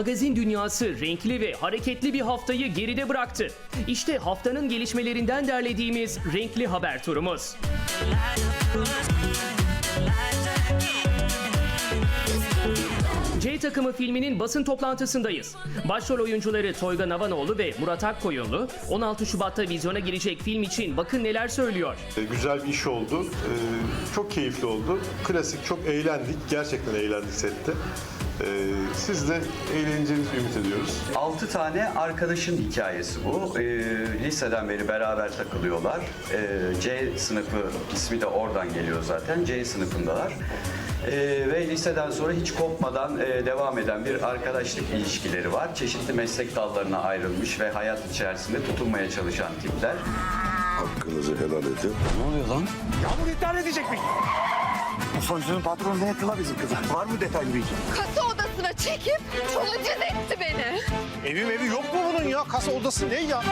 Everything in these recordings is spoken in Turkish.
magazin dünyası renkli ve hareketli bir haftayı geride bıraktı. İşte haftanın gelişmelerinden derlediğimiz renkli haber turumuz. C takımı filminin basın toplantısındayız. Başrol oyuncuları Toyga Navanoğlu ve Murat Akkoyunlu 16 Şubat'ta vizyona girecek film için bakın neler söylüyor. E, Güzel bir iş oldu. E, Çok keyifli oldu. Klasik, çok eğlendik. Gerçekten eğlendik sette. E, Siz de eğleneceğinizi ümit ediyoruz. 6 tane arkadaşın hikayesi bu. Ee, liseden beri beraber takılıyorlar. Ee, C sınıfı ismi de oradan geliyor zaten. C sınıfındalar. Ee, ve liseden sonra hiç kopmadan e, devam eden bir arkadaşlık ilişkileri var. Çeşitli meslek dallarına ayrılmış ve hayat içerisinde tutunmaya çalışan tipler. Hakkınızı helal edin. Ne oluyor lan? Yağmur iptal edecekmiş. Bu sonucunun patronu ne etti la bizim kıza? Var mı detaylı bilgi? kasa odasına çekip taciz etti beni. Evim evi yok mu bunun ya? Kasa odası ne ya?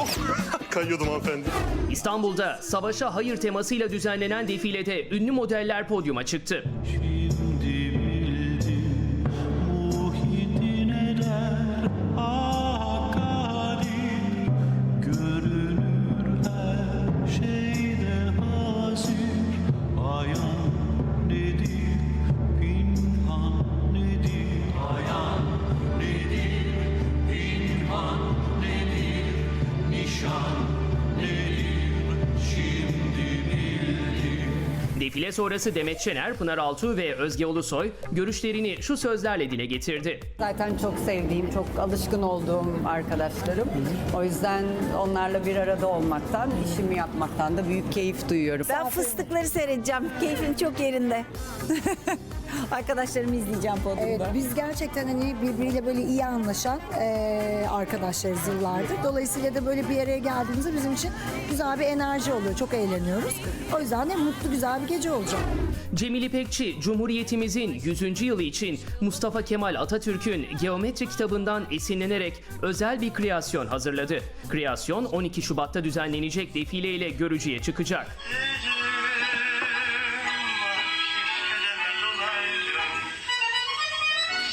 Of! Kayıyordum hanımefendi. İstanbul'da savaşa hayır temasıyla düzenlenen defilede ünlü modeller podyuma çıktı. Defile sonrası Demet Şener, Pınar Altuğ ve Özge Ulusoy görüşlerini şu sözlerle dile getirdi. Zaten çok sevdiğim, çok alışkın olduğum arkadaşlarım. O yüzden onlarla bir arada olmaktan, işimi yapmaktan da büyük keyif duyuyorum. Ben fıstıkları seyredeceğim. Keyfim çok yerinde. Arkadaşlarımı izleyeceğim Evet, podyumda. biz gerçekten hani birbiriyle böyle iyi anlaşan eee arkadaşlarız yıllardır. Dolayısıyla da böyle bir araya geldiğimizde bizim için güzel bir enerji oluyor. Çok eğleniyoruz. O yüzden de mutlu güzel bir gece olacak. Cemil İpekçi, Cumhuriyetimizin 100. yılı için Mustafa Kemal Atatürk'ün geometri kitabından esinlenerek özel bir kreasyon hazırladı. Kreasyon 12 Şubat'ta düzenlenecek defileyle görücüye çıkacak.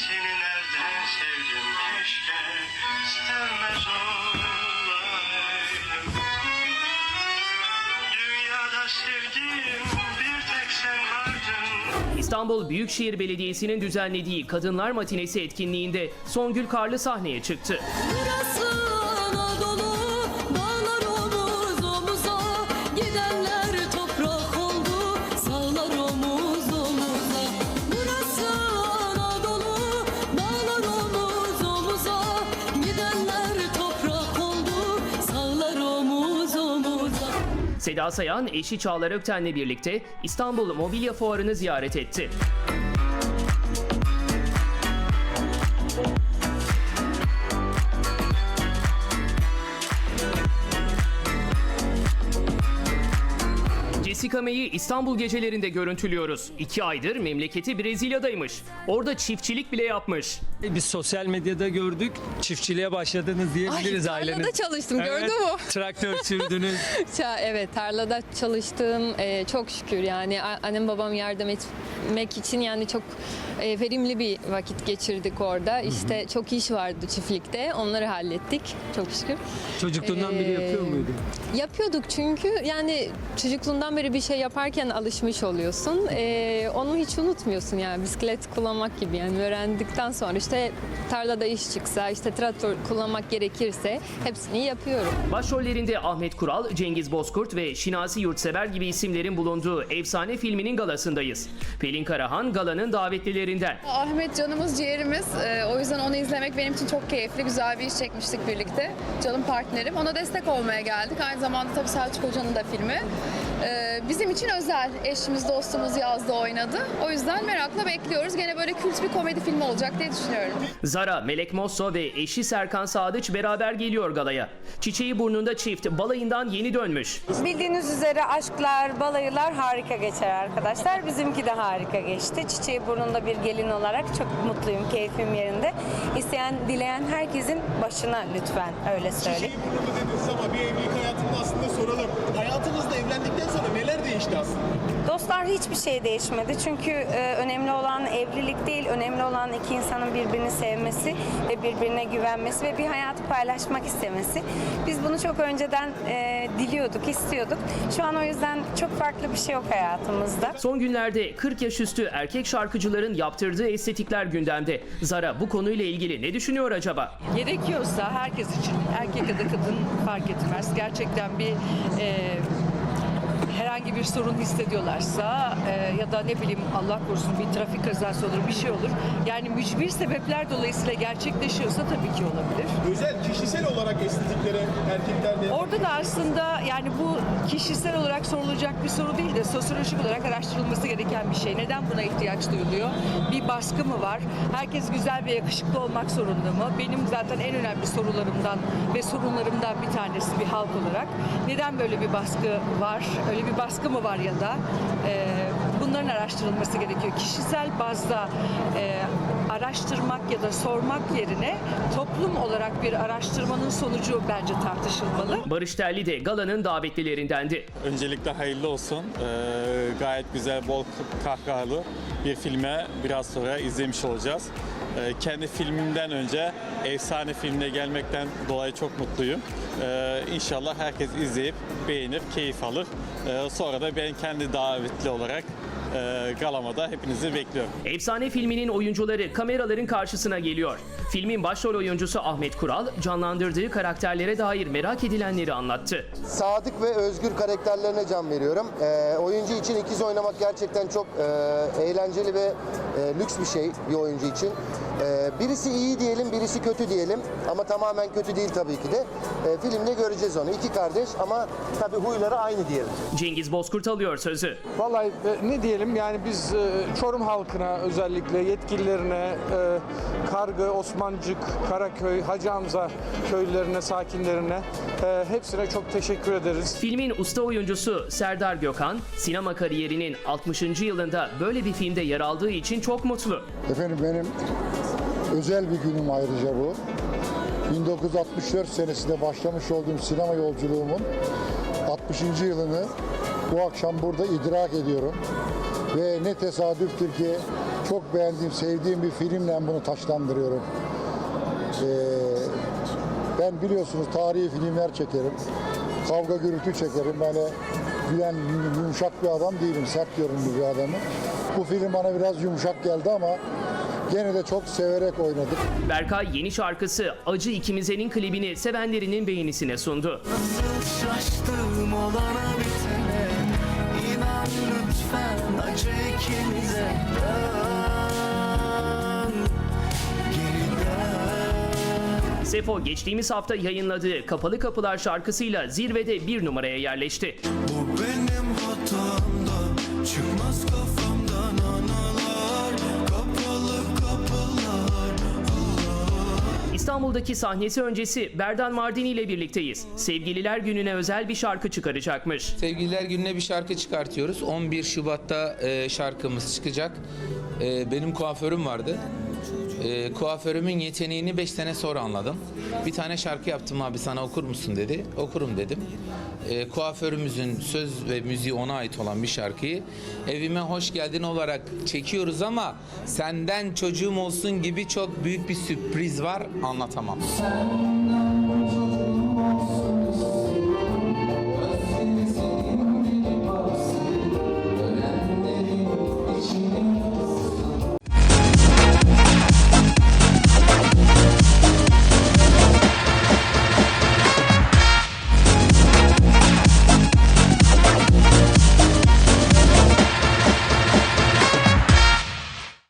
Seni nereden sevdim keşke sevmez olaydım İstanbul Büyükşehir Belediyesi'nin düzenlediği Kadınlar Matinesi etkinliğinde Songül Karlı sahneye çıktı. Seda Sayan, eşi Çağlar Ökten'le birlikte İstanbul Mobilya Fuarı'nı ziyaret etti. Jessica May'i İstanbul gecelerinde görüntülüyoruz. İki aydır memleketi Brezilya'daymış. Orada çiftçilik bile yapmış. Biz sosyal medyada gördük. Çiftçiliğe başladınız diyebiliriz Ay, tarlada aileniz. çalıştım, Evet, gördün mü? Traktör sürdünüz. Evet tarlada çalıştım Ee, çok şükür yani annem babam yardım etmek için yani çok e, verimli bir vakit geçirdik orada işte çok iş vardı çiftlikte onları hallettik çok şükür. Çocukluğundan beri Ee, yapıyor muydun? Yapıyorduk çünkü yani çocukluğundan beri bir şey yaparken alışmış oluyorsun Ee, onu hiç unutmuyorsun yani bisiklet kullanmak gibi yani öğrendikten sonra işte tarlada iş çıksa işte traktör kullanmak gerekirse hepsini yapıyorum. Başrollerinde Ahmet Kural, Cengiz Bozkurt ve Şinasi Yurtsever gibi isimlerin bulunduğu efsane filminin galasındayız. Pelin Karahan galanın davetlilerinden. Ahmet canımız ciğerimiz. Ee, o yüzden onu izlemek benim için çok keyifli. Güzel bir iş çekmiştik birlikte. Canım partnerim. Ona destek olmaya geldik. Aynı zamanda tabii Selçuk Hoca'nın da filmi. Ee, bizim için özel. Eşimiz, dostumuz yazdı, oynadı. O yüzden merakla bekliyoruz. Gene böyle kült bir komedi filmi olacak diye düşünüyorum. Zara, Melek Mosso ve eşi Serkan Sadıç beraber geliyor galaya. Çiçeği burnunda çift balayından yeni dönmüş. Bildiğiniz üzere aşklar, balayılar harika geçer arkadaşlar. Bizimki de harika geçti. Çiçeği burnunda bir gelin olarak çok mutluyum, keyfim yerinde. İsteyen, dileyen herkesin başına lütfen öyle söyleyeyim. Bunu dediniz ama bir evlilik hayatını değişti aslında? Dost Dostlar hiçbir şey değişmedi. Çünkü e, önemli olan evlilik değil, önemli olan iki insanın birbirini sevmesi ve birbirine güvenmesi ve bir hayatı paylaşmak istemesi. Biz bunu çok önceden e, diliyorduk, istiyorduk. Şu an o yüzden çok farklı bir şey yok hayatımızda. Son günlerde 40 yaş üstü erkek şarkıcıların yaptırdığı estetikler gündemde. Zara bu konuyla ilgili ne düşünüyor acaba? Gerekiyorsa herkes için erkek ya da kadın fark etmez. Gerçekten bir e, herhangi bir sorun hissediyorlarsa e, ya da ne bileyim Allah korusun bir trafik kazası olur bir şey olur. Yani mücbir sebepler dolayısıyla gerçekleşiyorsa tabii ki olabilir. Özel kişisel olarak estetiklere erkekler de Orada da aslında yani bu kişisel olarak sorulacak bir soru değil de sosyolojik olarak araştırılması gereken bir şey. Neden buna ihtiyaç duyuluyor? Bir baskı mı var? Herkes güzel ve yakışıklı olmak zorunda mı? Benim zaten en önemli sorularımdan ve sorunlarımdan bir tanesi bir halk olarak. Neden böyle bir baskı var? Öyle bir baskı mı var ya da? e, bunların araştırılması gerekiyor. Kişisel bazda e, araştırmak ya da sormak yerine toplum olarak bir araştırmanın sonucu bence tartışılmalı. Barış Terli de galanın davetlilerindendi. Öncelikle hayırlı olsun. Ee, gayet güzel, bol kahkahalı bir filme biraz sonra izlemiş olacağız. Ee, kendi filmimden önce efsane filmine gelmekten dolayı çok mutluyum. Ee, inşallah herkes izleyip beğenir, keyif alır. Ee, sonra da ben kendi davetli olarak e, galamada hepinizi bekliyorum. Efsane filminin oyuncuları kameraların karşısına geliyor. Filmin başrol oyuncusu Ahmet Kural canlandırdığı karakterlere dair merak edilenleri anlattı. sadık ve özgür karakterlerine can veriyorum. Ee, oyuncu için ikiz oynamak gerçekten çok e, eğlenceli ve e, lüks bir şey bir oyuncu için. Ee, birisi iyi diyelim, birisi kötü diyelim ama tamamen kötü değil tabii ki de. Ee, filmde göreceğiz onu. İki kardeş ama tabii huyları aynı diyelim. Cengiz Bozkurt alıyor sözü. Vallahi e, ne diyelim yani biz e, Çorum halkına özellikle yetkililerine, e, Kargı, Osmancık, Karaköy, Hacı Hamza köylülerine, sakinlerine e, hepsine çok teşekkür ederiz. Filmin usta oyuncusu Serdar Gökhan, sinema kariyerinin 60. yılında böyle bir filmde yer aldığı için çok mutlu. Efendim benim özel bir günüm ayrıca bu. 1964 senesinde başlamış olduğum sinema yolculuğumun 60. yılını bu akşam burada idrak ediyorum. Ve ne tesadüftür ki çok beğendiğim, sevdiğim bir filmle bunu taşlandırıyorum. Ee, ben biliyorsunuz tarihi filmler çekerim. Kavga gürültü çekerim. Böyle gülen, yumuşak bir adam değilim. Sert görünümlü bir adamım. Bu film bana biraz yumuşak geldi ama gene de çok severek oynadık. Berkay yeni şarkısı Acı İkimize'nin klibini sevenlerinin beğenisine sundu. Şaştım olana bitene İnan lütfen acı ikimize Dön Sefo geçtiğimiz hafta yayınladığı Kapalı Kapılar şarkısıyla zirvede bir numaraya yerleşti. Bu benim hatamda Çıkmaz kafamdan İstanbul'daki sahnesi öncesi Berdan Mardini ile birlikteyiz. Sevgililer gününe özel bir şarkı çıkaracakmış. Sevgililer gününe bir şarkı çıkartıyoruz. 11 Şubat'ta e, şarkımız çıkacak. E, benim kuaförüm vardı. E, kuaförümün yeteneğini 5 sene sonra anladım. Bir tane şarkı yaptım abi sana okur musun dedi. Okurum dedim. E, kuaförümüzün söz ve müziği ona ait olan bir şarkıyı evime hoş geldin olarak çekiyoruz ama senden çocuğum olsun gibi çok büyük bir sürpriz var anlatamam.